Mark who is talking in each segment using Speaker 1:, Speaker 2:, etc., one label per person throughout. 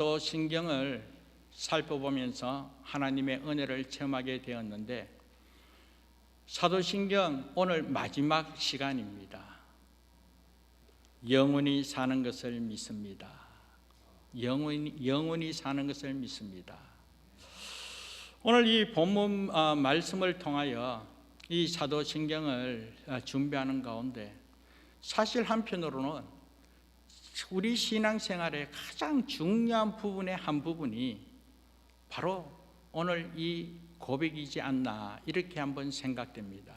Speaker 1: 또 신경을 살펴보면서 하나님의 은혜를 체험하게 되었는데 사도신경 오늘 마지막 시간입니다. 영원히 사는 것을 믿습니다. 영원히, 영원히 사는 것을 믿습니다. 오늘 이 본문 아, 말씀을 통하여 이 사도신경을 아, 준비하는 가운데 사실 한편으로는 우리 신앙생활의 가장 중요한 부분의 한 부분이 바로 오늘 이 고백이지 않나 이렇게 한번 생각됩니다.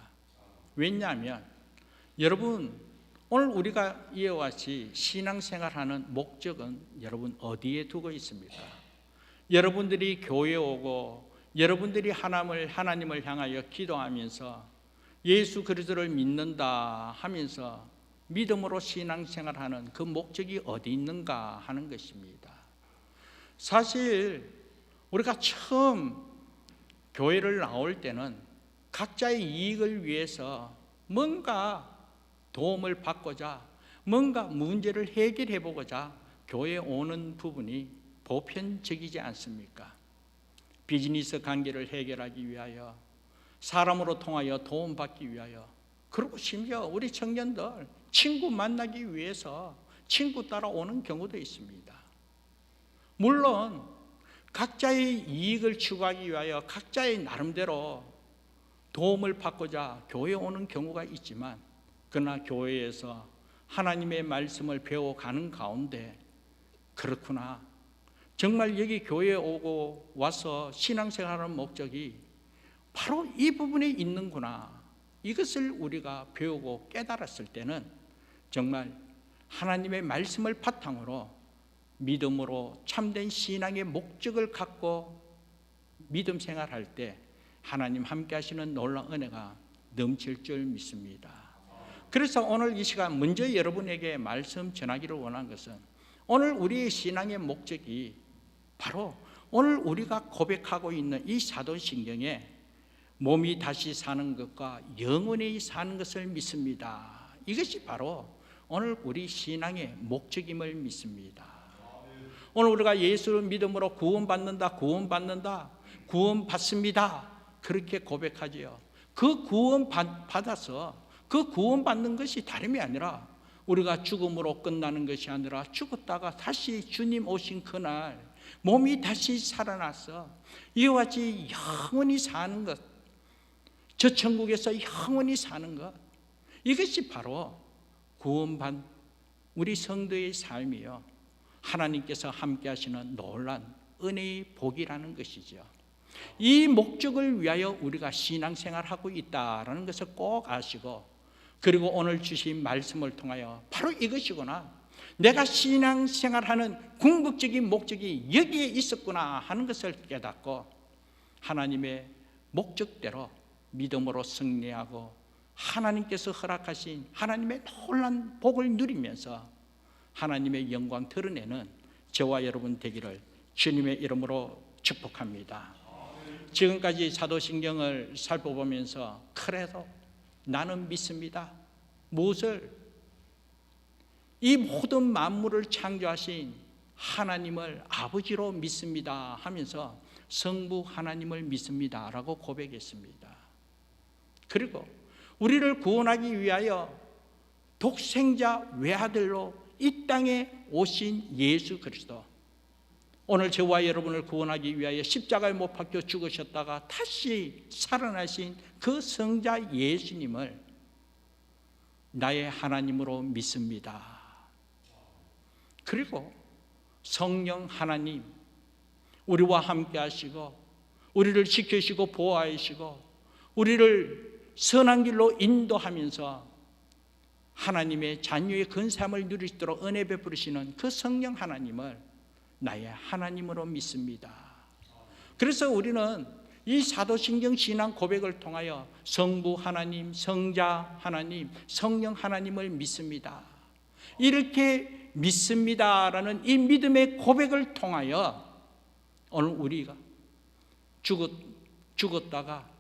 Speaker 1: 왜냐하면 여러분 오늘 우리가 이와 같이 신앙생활하는 목적은 여러분 어디에 두고 있습니까? 여러분들이 교회 오고 여러분들이 하나님을 하나님을 향하여 기도하면서 예수 그리스도를 믿는다 하면서 믿음으로 신앙생활하는 그 목적이 어디 있는가 하는 것입니다. 사실 우리가 처음 교회를 나올 때는 각자의 이익을 위해서 뭔가 도움을 받고자 뭔가 문제를 해결해 보고자 교회에 오는 부분이 보편적이지 않습니까? 비즈니스 관계를 해결하기 위하여 사람으로 통하여 도움받기 위하여 그리고 심지어 우리 청년들 친구 만나기 위해서 친구 따라오는 경우도 있습니다. 물론 각자의 이익을 추구하기 위하여 각자의 나름대로 도움을 받고자 교회에 오는 경우가 있지만 그러나 교회에서 하나님의 말씀을 배워가는 가운데 그렇구나 정말 여기 교회에 오고 와서 신앙생활하는 목적이 바로 이 부분에 있는구나 이것을 우리가 배우고 깨달았을 때는 정말 하나님의 말씀을 바탕으로 믿음으로 참된 신앙의 목적을 갖고 믿음 생활할 때 하나님 함께 하시는 놀라운 은혜가 넘칠 줄 믿습니다. 그래서 오늘 이 시간 먼저 여러분에게 말씀 전하기를 원한 것은 오늘 우리의 신앙의 목적이 바로 오늘 우리가 고백하고 있는 이 사도신경에 몸이 다시 사는 것과 영원히 사는 것을 믿습니다. 이것이 바로 오늘 우리 신앙의 목적임을 믿습니다. 오늘 우리가 예수를 믿음으로 구원받는다, 구원받는다, 구원받습니다. 그렇게 고백하지요. 그 구원 받아서 그 구원 받는 것이 다름이 아니라 우리가 죽음으로 끝나는 것이 아니라 죽었다가 다시 주님 오신 그날 몸이 다시 살아나서 이와 같이 영원히 사는 것, 저 천국에서 영원히 사는 것, 이것이 바로 구원받 우리 성도의 삶이요. 하나님께서 함께 하시는 놀란 은혜의 복이라는 것이죠. 이 목적을 위하여 우리가 신앙생활하고 있다라는 것을 꼭 아시고 그리고 오늘 주신 말씀을 통하여 바로 이것이구나. 내가 신앙생활하는 궁극적인 목적이 여기에 있었구나 하는 것을 깨닫고 하나님의 목적대로 믿음으로 승리하고 하나님께서 허락하신 하나님의 놀란 복을 누리면서 하나님의 영광 드러내는 저와 여러분 되기를 주님의 이름으로 축복합니다. 지금까지 사도신경을 살펴보면서 그래도 나는 믿습니다. 무엇을? 이 모든 만물을 창조하신 하나님을 아버지로 믿습니다 하면서 성부 하나님을 믿습니다 라고 고백했습니다. 그리고 우리를 구원하기 위하여 독생자 외아들로 이 땅에 오신 예수 그리스도 오늘 저와 여러분을 구원하기 위하여 십자가에 못 박혀 죽으셨다가 다시 살아나신 그 성자 예수님을 나의 하나님으로 믿습니다. 그리고 성령 하나님 우리와 함께 하시고 우리를 지켜주시고 보호하시고 우리를 선한 길로 인도하면서 하나님의 자녀의 근삼을 누릴 수 있도록 은혜 베푸시는 그 성령 하나님을 나의 하나님으로 믿습니다. 그래서 우리는 이 사도신경 신앙 고백을 통하여 성부 하나님, 성자 하나님, 성령 하나님을 믿습니다. 이렇게 믿습니다라는 이 믿음의 고백을 통하여 오늘 우리가 죽었, 죽었다가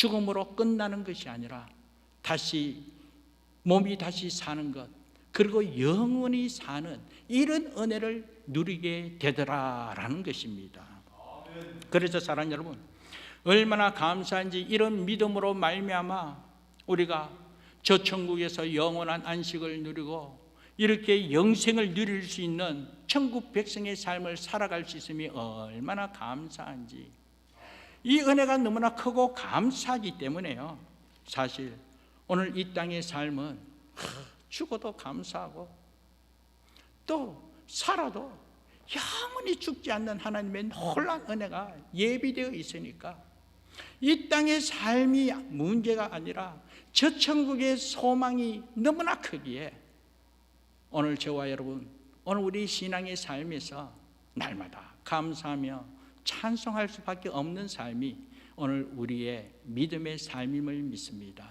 Speaker 1: 죽음으로 끝나는 것이 아니라 다시 몸이 다시 사는 것 그리고 영원히 사는 이런 은혜를 누리게 되더라라는 것입니다. 그래서 사랑 여러분 얼마나 감사한지 이런 믿음으로 말미암아 우리가 저 천국에서 영원한 안식을 누리고 이렇게 영생을 누릴 수 있는 천국 백성의 삶을 살아갈 수 있음이 얼마나 감사한지 이 은혜가 너무나 크고 감사하기 때문에요. 사실 오늘 이 땅의 삶은 죽어도 감사하고 또 살아도 영원히 죽지 않는 하나님의 놀란 은혜가 예비되어 있으니까 이 땅의 삶이 문제가 아니라 저 천국의 소망이 너무나 크기에 오늘 저와 여러분 오늘 우리 신앙의 삶에서 날마다 감사하며 찬송할 수밖에 없는 삶이 오늘 우리의 믿음의 삶임을 믿습니다.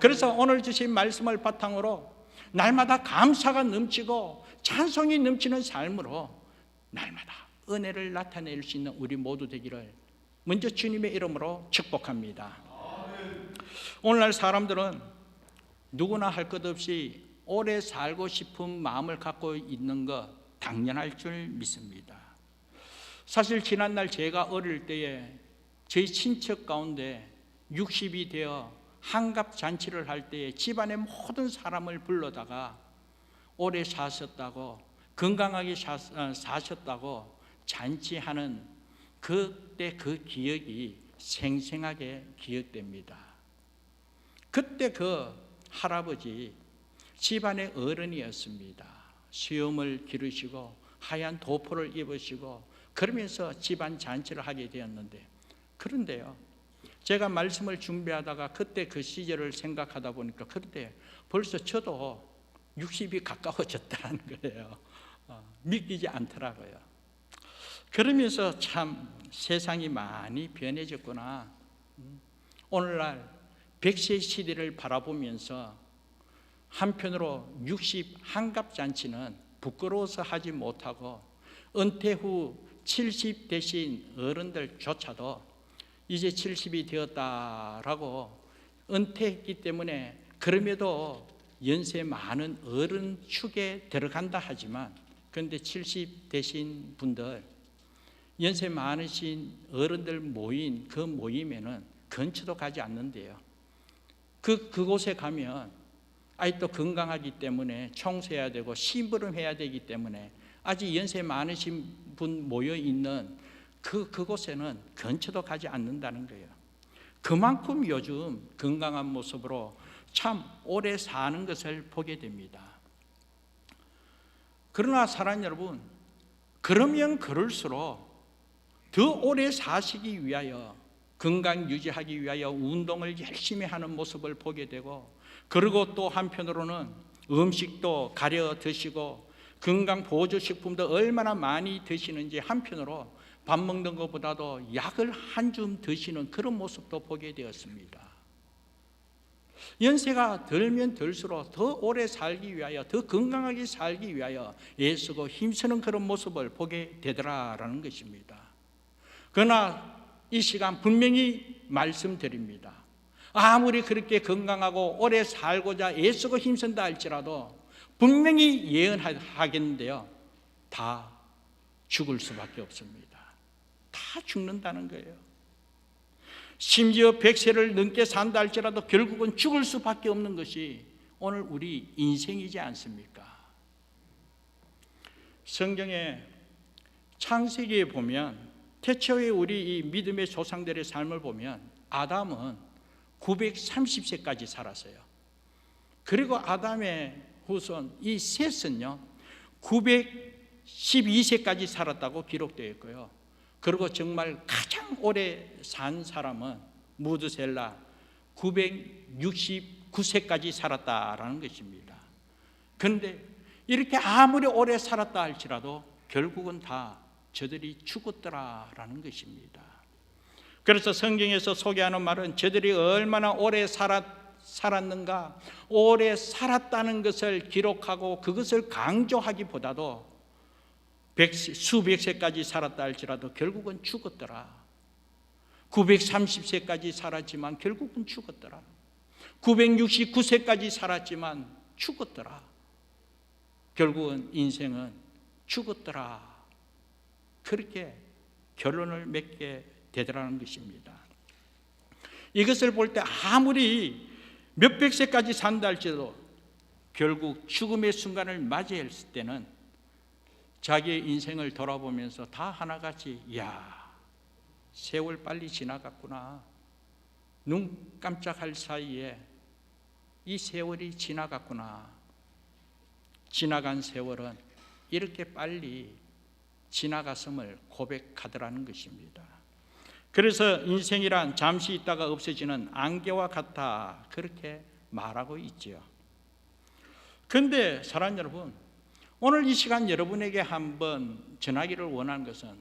Speaker 1: 그래서 오늘 주신 말씀을 바탕으로 날마다 감사가 넘치고 찬송이 넘치는 삶으로 날마다 은혜를 나타낼 수 있는 우리 모두 되기를 먼저 주님의 이름으로 축복합니다. 오늘날 사람들은 누구나 할 것 없이 오래 살고 싶은 마음을 갖고 있는 것 당연할 줄 믿습니다. 사실 지난날 제가 어릴 때에 제 친척 가운데 60이 되어 한갑 잔치를 할 때에 집안의 모든 사람을 불러다가 오래 사셨다고 건강하게 사- 사셨다고 잔치하는 그때 그 기억이 생생하게 기억됩니다. 그때 그 할아버지 집안의 어른이었습니다. 수염을 기르시고 하얀 도포를 입으시고 그러면서 집안 잔치를 하게 되었는데 그런데요. 제가 말씀을 준비하다가 그때 그 시절을 생각하다 보니까 그때 벌써 저도 60이 가까워졌다는 거예요. 어, 믿기지 않더라고요. 그러면서 참 세상이 많이 변해졌구나. 음, 오늘날 100세 시대를 바라보면서 한편으로 60 한갑 잔치는 부끄러워서 하지 못하고 은퇴 후 70 대신 어른들조차도 이제 70이 되었다라고 은퇴했기 때문에 그럼에도 연세 많은 어른 축에 들어간다 하지만 그런데 70 되신 분들 연세 많으신 어른들 모인 그 모임에는 근처도 가지 않는데요. 그 그곳에 가면 아직도 건강하기 때문에 청소해야 되고 심부름해야 되기 때문에 아직 연세 많으신 분 모여 있는 그 그곳에는 근처도 가지 않는다는 거예요. 그만큼 요즘 건강한 모습으로 참 오래 사는 것을 보게 됩니다. 그러나 사랑 여러분, 그러면 그럴수록 더 오래 사시기 위하여 건강 유지하기 위하여 운동을 열심히 하는 모습을 보게 되고 그리고 또 한편으로는 음식도 가려 드시고 건강 보조 식품도 얼마나 많이 드시는지 한편으로 밥 먹는 것보다도 약을 한 줌 드시는 그런 모습도 보게 되었습니다. 연세가 들면 들수록 더 오래 살기 위하여 더 건강하게 살기 위하여 애쓰고 힘쓰는 그런 모습을 보게 되더라라는 것입니다. 그러나 이 시간 분명히 말씀드립니다. 아무리 그렇게 건강하고 오래 살고자 애쓰고 힘쓴다 할지라도 분명히 예언하겠는데요. 다 죽을 수밖에 없습니다. 다 죽는다는 거예요. 심지어 100세를 넘게 산다 할지라도 결국은 죽을 수밖에 없는 것이 오늘 우리 인생이지 않습니까? 성경에 창세기에 보면 태초에 우리 이 믿음의 조상들의 삶을 보면 아담은 930세까지 살았어요. 그리고 아담의 후손 이 셋은요 912세까지 살았다고 기록되어 있고요. 그리고 정말 가장 오래 산 사람은 무드셀라 969세까지 살았다라는 것입니다. 그런데 이렇게 아무리 오래 살았다 할지라도 결국은 다 저들이 죽었더라라는 것입니다. 그래서 성경에서 소개하는 말은 저들이 얼마나 오래 살았, 살았는가, 오래 살았다는 것을 기록하고 그것을 강조하기보다도 백세, 수백 세까지 살았다 할지라도 결국은 죽었더라. 930세까지 살았지만 결국은 죽었더라. 969세까지 살았지만 죽었더라. 결국은 인생은 죽었더라. 그렇게 결론을 맺게 되더라는 것입니다. 이것을 볼 때 아무리 몇백 세까지 산다 할지라도 결국 죽음의 순간을 맞이했을 때는 자기의 인생을 돌아보면서 다 하나같이 야 세월 빨리 지나갔구나 눈 깜짝할 사이에 이 세월이 지나갔구나 지나간 세월은 이렇게 빨리 지나갔음을 고백하더라는 것입니다. 그래서 인생이란 잠시 있다가 없어지는 안개와 같아 그렇게 말하고 있지요. 근데 사랑 여러분, 오늘 이 시간 여러분에게 한번 전하기를 원하는 것은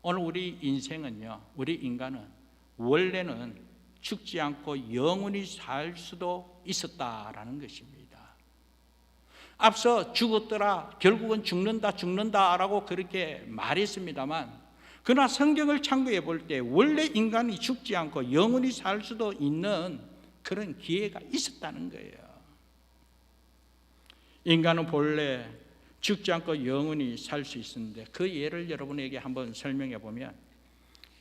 Speaker 1: 오늘 우리 인생은요, 우리 인간은 원래는 죽지 않고 영원히 살 수도 있었다라는 것입니다. 앞서 죽었더라, 결국은 죽는다, 죽는다라고 그렇게 말했습니다만, 그러나 성경을 참고해 볼 때 원래 인간이 죽지 않고 영원히 살 수도 있는 그런 기회가 있었다는 거예요. 인간은 본래 죽지 않고 영원히 살 수 있었는데 그 예를 여러분에게 한번 설명해 보면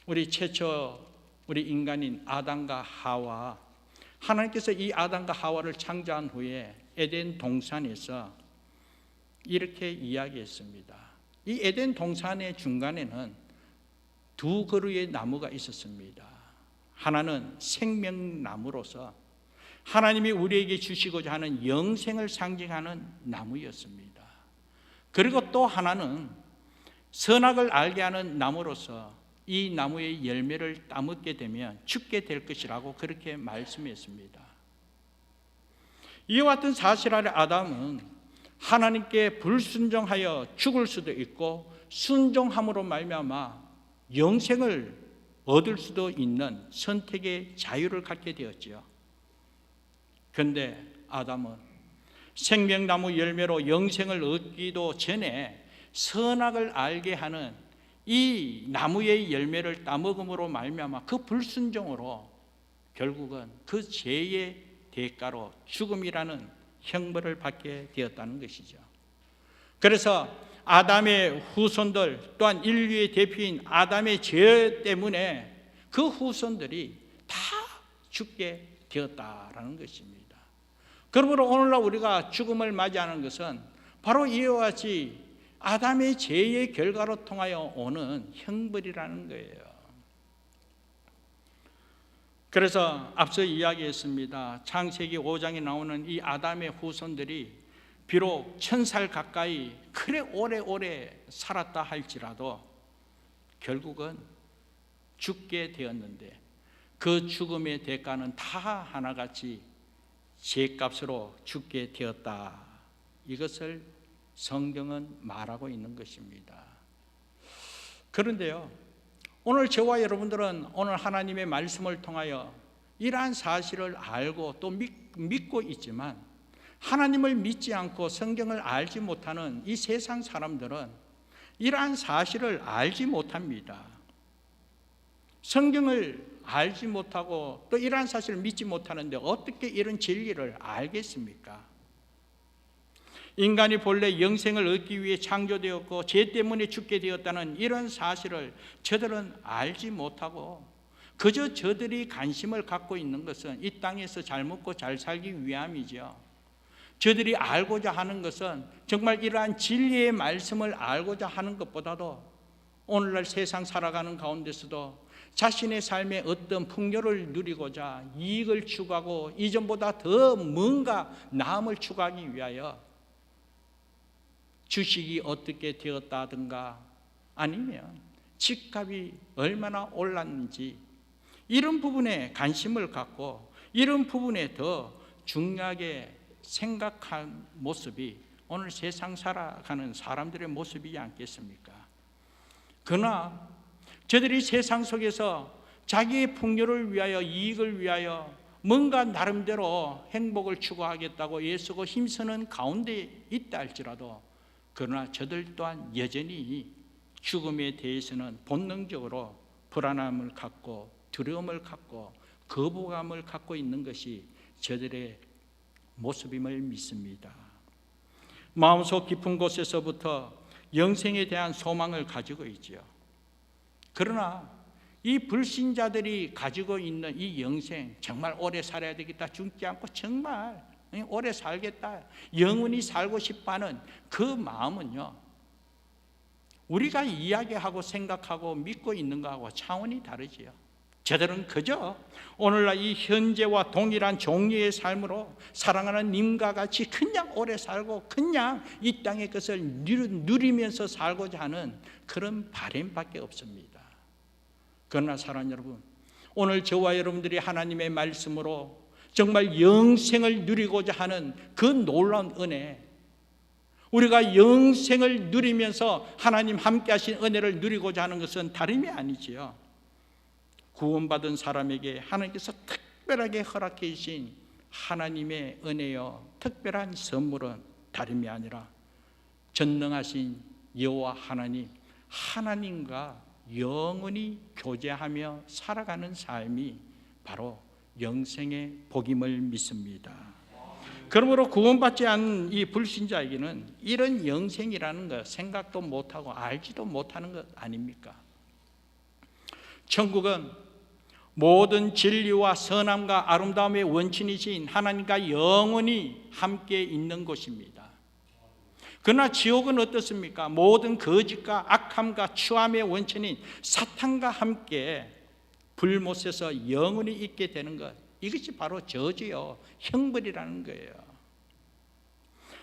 Speaker 1: 우리 최초 우리 인간인 아담과 하와 하나님께서 이 아담과 하와를 창조한 후에 에덴 동산에서 이렇게 이야기했습니다. 이 에덴 동산의 중간에는 두 그루의 나무가 있었습니다. 하나는 생명나무로서 하나님이 우리에게 주시고자 하는 영생을 상징하는 나무였습니다. 그리고 또 하나는 선악을 알게 하는 나무로서 이 나무의 열매를 따먹게 되면 죽게 될 것이라고 그렇게 말씀했습니다. 이와 같은 사실 아래 아담은 하나님께 불순종하여 죽을 수도 있고 순종함으로 말미암아 영생을 얻을 수도 있는 선택의 자유를 갖게 되었지요. 그런데 아담은 생명나무 열매로 영생을 얻기도 전에 선악을 알게 하는 이 나무의 열매를 따먹음으로 말미암아 그 불순종으로 결국은 그 죄의 대가로 죽음이라는 형벌을 받게 되었다는 것이죠. 그래서 아담의 후손들 또한 인류의 대표인 아담의 죄 때문에 그 후손들이 다 죽게 되었다라는 것입니다. 그러므로 오늘날 우리가 죽음을 맞이하는 것은 바로 이와 같이 아담의 죄의 결과로 통하여 오는 형벌이라는 거예요. 그래서 앞서 이야기했습니다. 창세기 5장에 나오는 이 아담의 후손들이 비록 천살 가까이 그래 오래오래 살았다 할지라도 결국은 죽게 되었는데 그 죽음의 대가는 다 하나같이 죄값으로 죽게 되었다. 이것을 성경은 말하고 있는 것입니다. 그런데요, 오늘 저와 여러분들은 오늘 하나님의 말씀을 통하여 이러한 사실을 알고 또 믿, 고 있지만 하나님을 믿지 않고 성경을 알지 못하는 이 세상 사람들은 이러한 사실을 알지 못합니다. 성경을 알지 못하고 또 이러한 사실을 믿지 못하는데 어떻게 이런 진리를 알겠습니까? 인간이 본래 영생을 얻기 위해 창조되었고 죄 때문에 죽게 되었다는 이런 사실을 저들은 알지 못하고 그저 저들이 관심을 갖고 있는 것은 이 땅에서 잘 먹고 잘 살기 위함이죠. 저들이 알고자 하는 것은 정말 이러한 진리의 말씀을 알고자 하는 것보다도 오늘날 세상 살아가는 가운데서도 자신의 삶의 어떤 풍요를 누리고자 이익을 추구하고 이전보다 더 뭔가 남을 추구하기 위하여 주식이 어떻게 되었다든가 아니면 집값이 얼마나 올랐는지 이런 부분에 관심을 갖고 이런 부분에 더 중요하게 생각한 모습이 오늘 세상 살아가는 사람들의 모습이지 않겠습니까? 그러나 저들이 세상 속에서 자기의 풍요를 위하여 이익을 위하여 뭔가 나름대로 행복을 추구하겠다고 예수고 힘쓰는 가운데 있다 할지라도 그러나 저들 또한 여전히 죽음에 대해서는 본능적으로 불안함을 갖고 두려움을 갖고 거부감을 갖고 있는 것이 저들의 모습임을 믿습니다. 마음속 깊은 곳에서부터 영생에 대한 소망을 가지고 있지요. 그러나 이 불신자들이 가지고 있는 이 영생 정말 오래 살아야 되겠다 죽지 않고 정말 오래 살겠다 영원히 살고 싶어하는 그 마음은요 우리가 이야기하고 생각하고 믿고 있는 거하고 차원이 다르지요 저들은 그저 오늘날 이 현재와 동일한 종류의 삶으로 사랑하는 님과 같이 그냥 오래 살고 그냥 이 땅의 것을 누리면서 살고자 하는 그런 바램밖에 없습니다. 그러나 사랑 여러분, 오늘 저와 여러분들이 하나님의 말씀으로 정말 영생을 누리고자 하는 그 놀라운 은혜, 우리가 영생을 누리면서 하나님 함께 하신 은혜를 누리고자 하는 것은 다름이 아니지요. 구원받은 사람에게 하나님께서 특별하게 허락해 주신 하나님의 은혜요 특별한 선물은 다름이 아니라 전능하신 여호와 하나님 하나님과 영원히 교제하며 살아가는 삶이 바로 영생의 복임을 믿습니다. 그러므로 구원받지 않은 이 불신자에게는 이런 영생이라는 것 생각도 못하고 알지도 못하는 것 아닙니까? 천국은 모든 진리와 선함과 아름다움의 원천이신 하나님과 영원히 함께 있는 곳입니다. 그러나 지옥은 어떻습니까? 모든 거짓과 악함과 추함의 원천인 사탄과 함께 불못에서 영원히 있게 되는 것. 이것이 바로 저지요. 형벌이라는 거예요.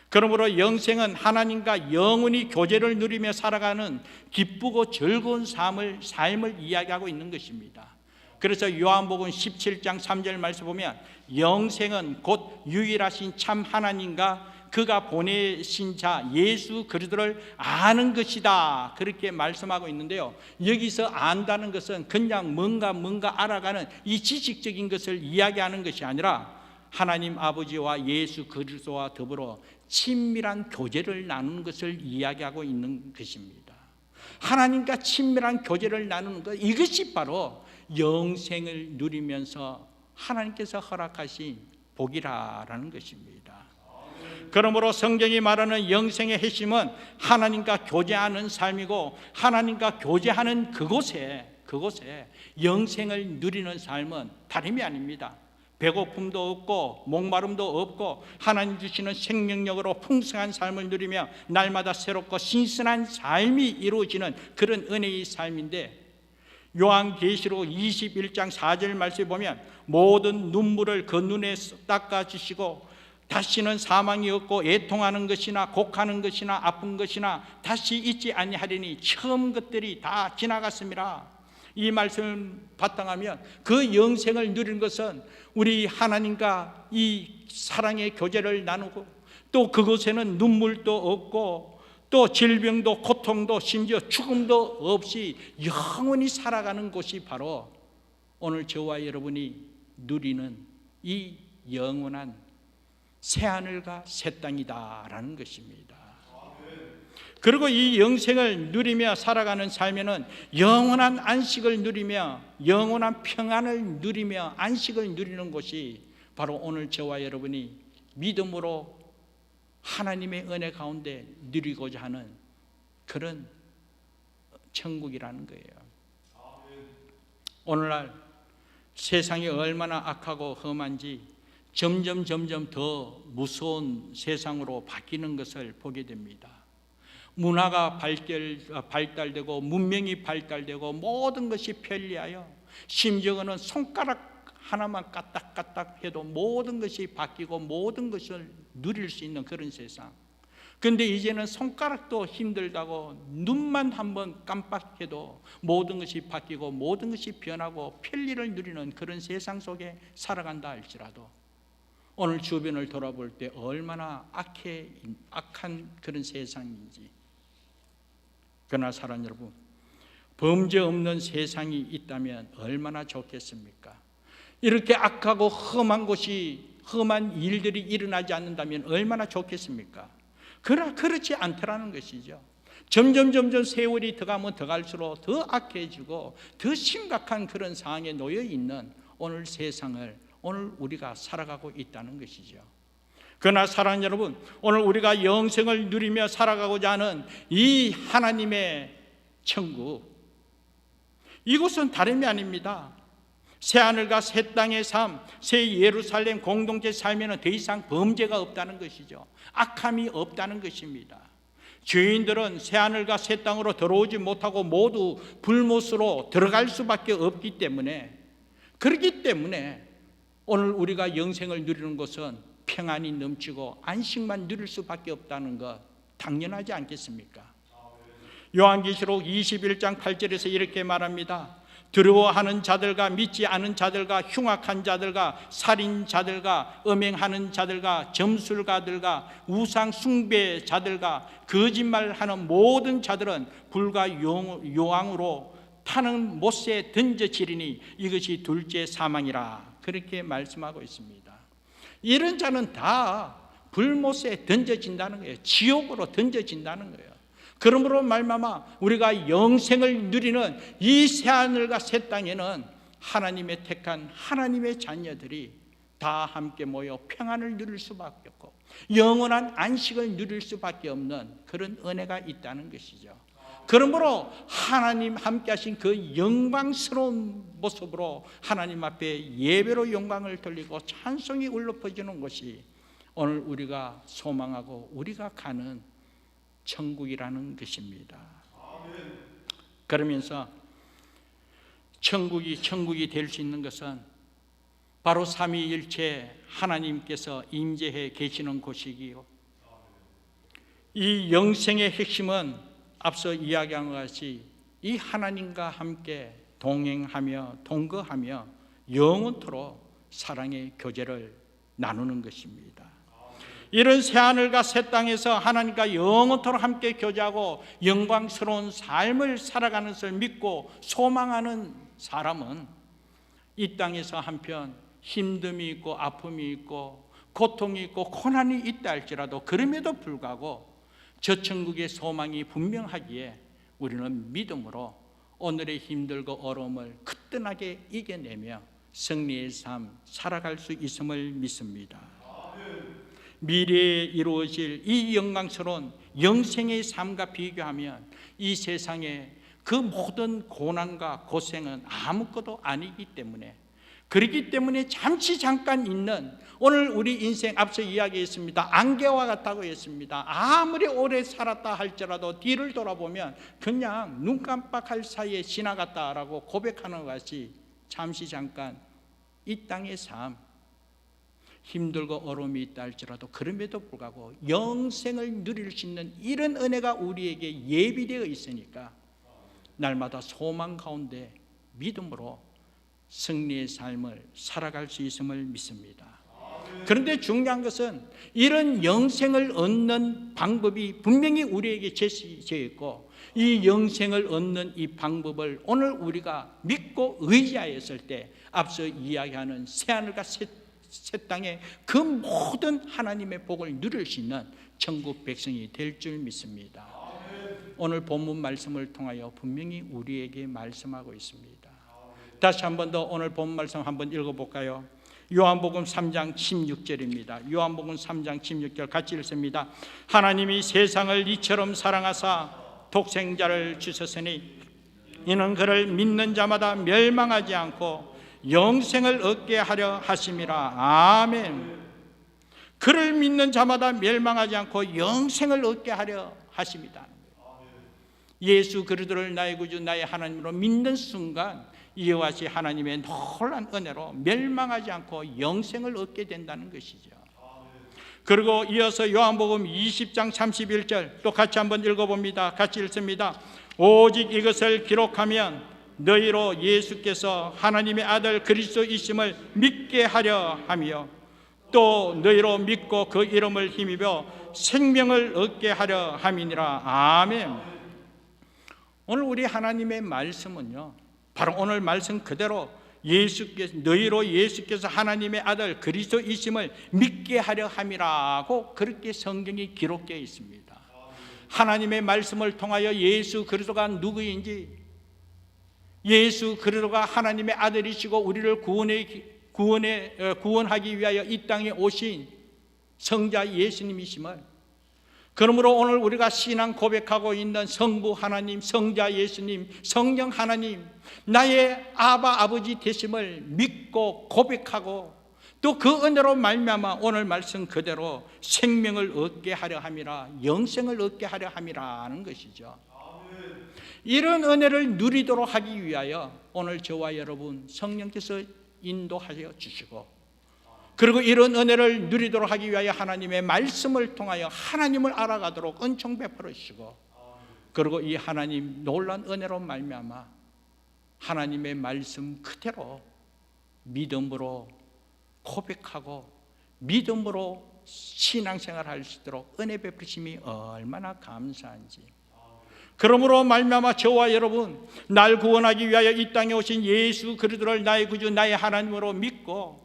Speaker 1: 그러므로 영생은 하나님과 영원히 교제를 누리며 살아가는 기쁘고 즐거운 삶을, 삶을 이야기하고 있는 것입니다. 그래서 요한복음 17장 3절 말씀 보면 영생은 곧 유일하신 참 하나님과 그가 보내신 자 예수 그리스도를 아는 것이다. 그렇게 말씀하고 있는데요. 여기서 안다는 것은 그냥 뭔가 뭔가 알아가는 이 지식적인 것을 이야기하는 것이 아니라 하나님 아버지와 예수 그리스도와 더불어 친밀한 교제를 나누는 것을 이야기하고 있는 것입니다. 하나님과 친밀한 교제를 나누는 것 이것이 바로 영생을 누리면서 하나님께서 허락하신 복이라라는 것입니다. 그러므로 성경이 말하는 영생의 핵심은 하나님과 교제하는 삶이고 하나님과 교제하는 그곳에 그곳에 영생을 누리는 삶은 다름이 아닙니다. 배고픔도 없고 목마름도 없고 하나님 주시는 생명력으로 풍성한 삶을 누리며 날마다 새롭고 신선한 삶이 이루어지는 그런 은혜의 삶인데 요한계시록 21장 4절 말씀에 보면 모든 눈물을 그 눈에 닦아 주시고 다시는 사망이 없고 애통하는 것이나 곡하는 것이나 아픈 것이나 다시 있지 아니하리니 처음 것들이 다 지나갔습니다. 이 말씀을 바탕하면 그 영생을 누리는 것은 우리 하나님과 이 사랑의 교제를 나누고 또 그곳에는 눈물도 없고 또 질병도 고통도 심지어 죽음도 없이 영원히 살아가는 곳이 바로 오늘 저와 여러분이 누리는 이 영원한 새하늘과 새 땅이다라는 것입니다. 그리고 이 영생을 누리며 살아가는 삶에는 영원한 안식을 누리며 영원한 평안을 누리며 안식을 누리는 곳이 바로 오늘 저와 여러분이 믿음으로 하나님의 은혜 가운데 누리고자 하는 그런 천국이라는 거예요. 오늘날 세상이 얼마나 악하고 험한지 점점 점점 더 무서운 세상으로 바뀌는 것을 보게 됩니다. 문화가 발달, 발달되고 문명이 발달되고 모든 것이 편리하여 심지어는 손가락 하나만 까딱까딱 해도 모든 것이 바뀌고 모든 것을 누릴 수 있는 그런 세상. 근데 이제는 손가락도 힘들다고 눈만 한번 깜빡해도 모든 것이 바뀌고 모든 것이 변하고 편리를 누리는 그런 세상 속에 살아간다 할지라도 오늘 주변을 돌아볼 때 얼마나 악해, 악한 그런 세상인지. 그러나 사랑 여러분, 범죄 없는 세상이 있다면 얼마나 좋겠습니까? 이렇게 악하고 험한 곳이 험한 일들이 일어나지 않는다면 얼마나 좋겠습니까? 그러나 그렇지 않더라는 것이죠. 점점 점점 세월이 더 가면 더 갈수록 더 악해지고 더 심각한 그런 상황에 놓여 있는 오늘 세상을 오늘 우리가 살아가고 있다는 것이죠. 그러나 사랑하는 여러분, 오늘 우리가 영생을 누리며 살아가고자 하는 이 하나님의 천국, 이곳은 다름이 아닙니다. 새 하늘과 새 땅의 삶, 새 예루살렘 공동체 삶에는 더 이상 범죄가 없다는 것이죠. 악함이 없다는 것입니다. 죄인들은 새 하늘과 새 땅으로 들어오지 못하고 모두 불못으로 들어갈 수밖에 없기 때문에 그렇기 때문에 오늘 우리가 영생을 누리는 것은 평안이 넘치고 안식만 누릴 수밖에 없다는 것 당연하지 않겠습니까? 요한계시록 21장 8절에서 이렇게 말합니다. 두려워하는 자들과 믿지 않은 자들과 흉악한 자들과 살인자들과 음행하는 자들과 점술가들과 우상 숭배자들과 거짓말하는 모든 자들은 불과 용- 요왕으로 타는 못에 던져지리니 이것이 둘째 사망이라 그렇게 말씀하고 있습니다. 이런 자는 다 불못에 던져진다는 거예요. 지옥으로 던져진다는 거예요. 그러므로 말마마 우리가 영생을 누리는 이 새하늘과 새 땅에는 하나님의 택한 하나님의 자녀들이 다 함께 모여 평안을 누릴 수밖에 없고 영원한 안식을 누릴 수밖에 없는 그런 은혜가 있다는 것이죠. 그러므로 하나님 함께 하신 그 영광스러운 모습으로 하나님 앞에 예배로 영광을 돌리고 찬송이 울려 퍼지는 것이 오늘 우리가 소망하고 우리가 가는 천국이라는 것입니다. 그러면서 천국이 천국이 될 수 있는 것은 바로 삼위일체 하나님께서 임재해 계시는 곳이기요. 이 영생의 핵심은 앞서 이야기한 것 같이 이 하나님과 함께 동행하며 동거하며 영원토록 사랑의 교제를 나누는 것입니다. 이런 새 하늘과 새 땅에서 하나님과 영원토록 함께 교제하고 영광스러운 삶을 살아가는 것을 믿고 소망하는 사람은 이 땅에서 한편 힘듦이 있고 아픔이 있고 고통이 있고 고난이 있다 할지라도 그럼에도 불구하고 저 천국의 소망이 분명하기에 우리는 믿음으로 오늘의 힘들고 어려움을 크든하게 이겨내며 승리의 삶 살아갈 수 있음을 믿습니다. 미래에 이루어질 이 영광스러운 영생의 삶과 비교하면 이 세상의 그 모든 고난과 고생은 아무것도 아니기 때문에 그렇기 때문에 잠시 잠깐 있는 오늘 우리 인생 앞서 이야기했습니다. 안개와 같다고 했습니다. 아무리 오래 살았다 할지라도 뒤를 돌아보면 그냥 눈 깜빡할 사이에 지나갔다라고 고백하는 것이 잠시 잠깐 이 땅의 삶 힘들고 어려움이 있다 할지라도 그럼에도 불구하고 영생을 누릴 수 있는 이런 은혜가 우리에게 예비되어 있으니까 날마다 소망 가운데 믿음으로 승리의 삶을 살아갈 수 있음을 믿습니다. 그런데 중요한 것은 이런 영생을 얻는 방법이 분명히 우리에게 제시되어 있고 이 영생을 얻는 이 방법을 오늘 우리가 믿고 의지하였을 때 앞서 이야기하는 새하늘과 새, 새 땅에 그 모든 하나님의 복을 누릴 수 있는 천국 백성이 될 줄 믿습니다. 오늘 본문 말씀을 통하여 분명히 우리에게 말씀하고 있습니다. 다시 한 번 더 오늘 본 말씀 한번 읽어볼까요? 요한복음 3장 16절입니다. 요한복음 3장 16절 같이 읽습니다. 하나님이 세상을 이처럼 사랑하사 독생자를 주셨으니 이는 그를 믿는 자마다 멸망하지 않고 영생을 얻게 하려 하심이라. 아멘. 그를 믿는 자마다 멸망하지 않고 영생을 얻게 하려 하십니다. 예수 그리스도를 나의 구주 나의 하나님으로 믿는 순간 이와 같이 하나님의 놀란 은혜로 멸망하지 않고 영생을 얻게 된다는 것이죠. 그리고 이어서 요한복음 20장 31절 또 같이 한번 읽어봅니다. 같이 읽습니다. 오직 이것을 기록하면 너희로 예수께서 하나님의 아들 그리스도이심을 믿게 하려 하며 또 너희로 믿고 그 이름을 힘입어 생명을 얻게 하려 함이니라. 아멘. 오늘 우리 하나님의 말씀은요. 바로 오늘 말씀 그대로 예수께서 너희로 예수께서 하나님의 아들 그리스도이심을 믿게 하려 함이라고 그렇게 성경이 기록되어 있습니다. 하나님의 말씀을 통하여 예수 그리스도가 누구인지 예수 그리스도가 하나님의 아들이시고 우리를 구원해 구원해 어, 구원하기 위하여 이 땅에 오신 성자 예수님이심을 그러므로 오늘 우리가 신앙 고백하고 있는 성부 하나님, 성자 예수님, 성령 하나님, 나의 아바 아버지 되심을 믿고 고백하고 또 그 은혜로 말미암아 오늘 말씀 그대로 생명을 얻게 하려 함이라 영생을 얻게 하려 함이라는 것이죠. 이런 은혜를 누리도록 하기 위하여 오늘 저와 여러분 성령께서 인도하여 주시고 그리고 이런 은혜를 누리도록 하기 위하여 하나님의 말씀을 통하여 하나님을 알아가도록 은총 베풀어 주시고 그리고 이 하나님 놀란 은혜로 말미암아 하나님의 말씀 그대로 믿음으로 고백하고 믿음으로 신앙생활 할 수 있도록 은혜 베푸심이 얼마나 감사한지 그러므로 말미암아 저와 여러분 날 구원하기 위하여 이 땅에 오신 예수 그리스도를 나의 구주 나의 하나님으로 믿고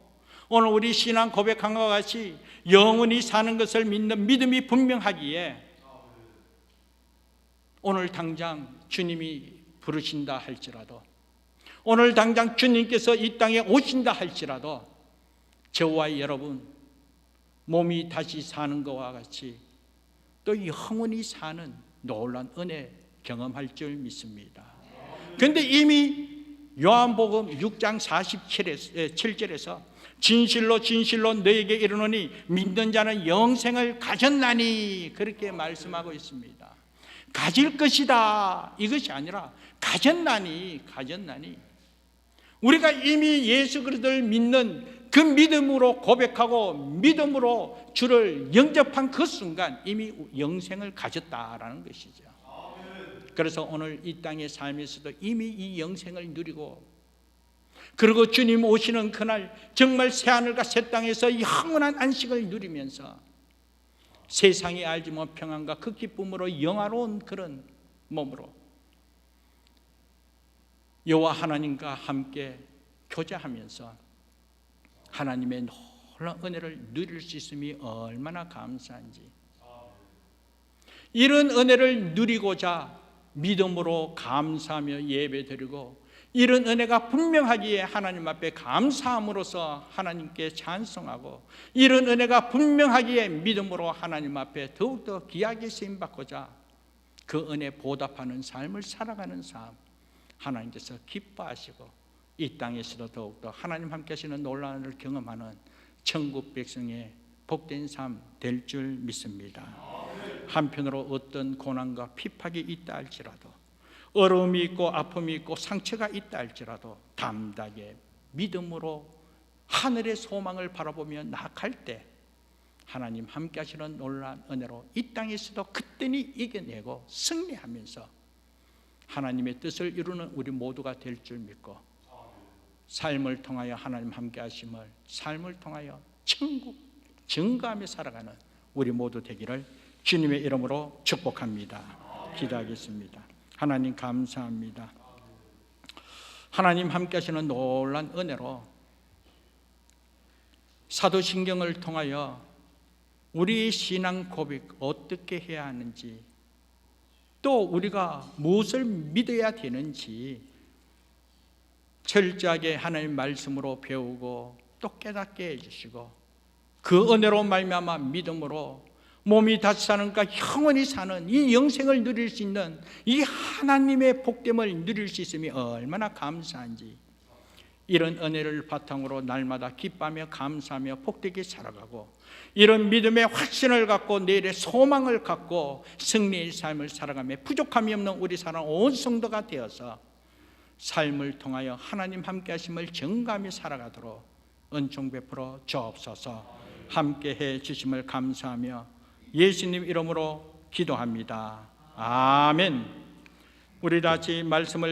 Speaker 1: 오늘 우리 신앙 고백한 것 같이 영원히 사는 것을 믿는 믿음이 분명하기에 오늘 당장 주님이 부르신다 할지라도 오늘 당장 주님께서 이 땅에 오신다 할지라도 저와 여러분 몸이 다시 사는 것과 같이 또 영원히 사는 놀란 은혜 경험할 줄 믿습니다. 그런데 이미 요한복음 6장 47절에서 진실로 진실로 너에게 이르노니 믿는 자는 영생을 가졌나니 그렇게 말씀하고 있습니다. 가질 것이다 이것이 아니라 가졌나니 가졌나니 우리가 이미 예수 그리스도를 믿는 그 믿음으로 고백하고 믿음으로 주를 영접한 그 순간 이미 영생을 가졌다라는 것이죠. 그래서 오늘 이 땅의 삶에서도 이미 이 영생을 누리고 그리고 주님 오시는 그날 정말 새하늘과 새 땅에서 영원한 안식을 누리면서 세상이 알지 못 평안과 그 기쁨으로 영화로운 그런 몸으로 여호와 하나님과 함께 교제하면서 하나님의 놀라운 은혜를 누릴 수 있음이 얼마나 감사한지. 이런 은혜를 누리고자 믿음으로 감사하며 예배드리고 이런 은혜가 분명하기에 하나님 앞에 감사함으로써 하나님께 찬송하고 이런 은혜가 분명하기에 믿음으로 하나님 앞에 더욱더 귀하게 쓰임 받고자 그 은혜 보답하는 삶을 살아가는 삶 하나님께서 기뻐하시고 이 땅에서도 더욱더 하나님 함께 하시는 놀라움을 경험하는 천국 백성의 복된 삶 될 줄 믿습니다. 한편으로 어떤 고난과 핍박이 있다 할지라도 어려움이 있고 아픔이 있고 상처가 있다 할지라도 담대하게 믿음으로 하늘의 소망을 바라보며 나아갈 때 하나님 함께 하시는 놀라운 은혜로 이 땅에서도 그때니 이겨내고 승리하면서 하나님의 뜻을 이루는 우리 모두가 될 줄 믿고 삶을 통하여 하나님 함께 하심을 삶을 통하여 천국 증가하며 살아가는 우리 모두 되기를 주님의 이름으로 축복합니다. 기도하겠습니다. 하나님 감사합니다. 하나님 함께 하시는 놀란 은혜로 사도신경을 통하여 우리 신앙 고백 어떻게 해야 하는지 또 우리가 무엇을 믿어야 되는지 철저하게 하나님 말씀으로 배우고 또 깨닫게 해주시고 그 은혜로 말미암아 믿음으로 몸이 다시 사는가 영원히 사는 이 영생을 누릴 수 있는 이 하나님의 복됨을 누릴 수 있음이 얼마나 감사한지. 이런 은혜를 바탕으로 날마다 기뻐하며 감사하며 복되게 살아가고 이런 믿음의 확신을 갖고 내일의 소망을 갖고 승리의 삶을 살아가며 부족함이 없는 우리 사람 온 성도가 되어서 삶을 통하여 하나님 함께 하심을 정감히 살아가도록 은총 베풀어 주옵소서. 함께 해 주심을 감사하며 예수님 이름으로 기도합니다. 아멘. 우리 다시 말씀을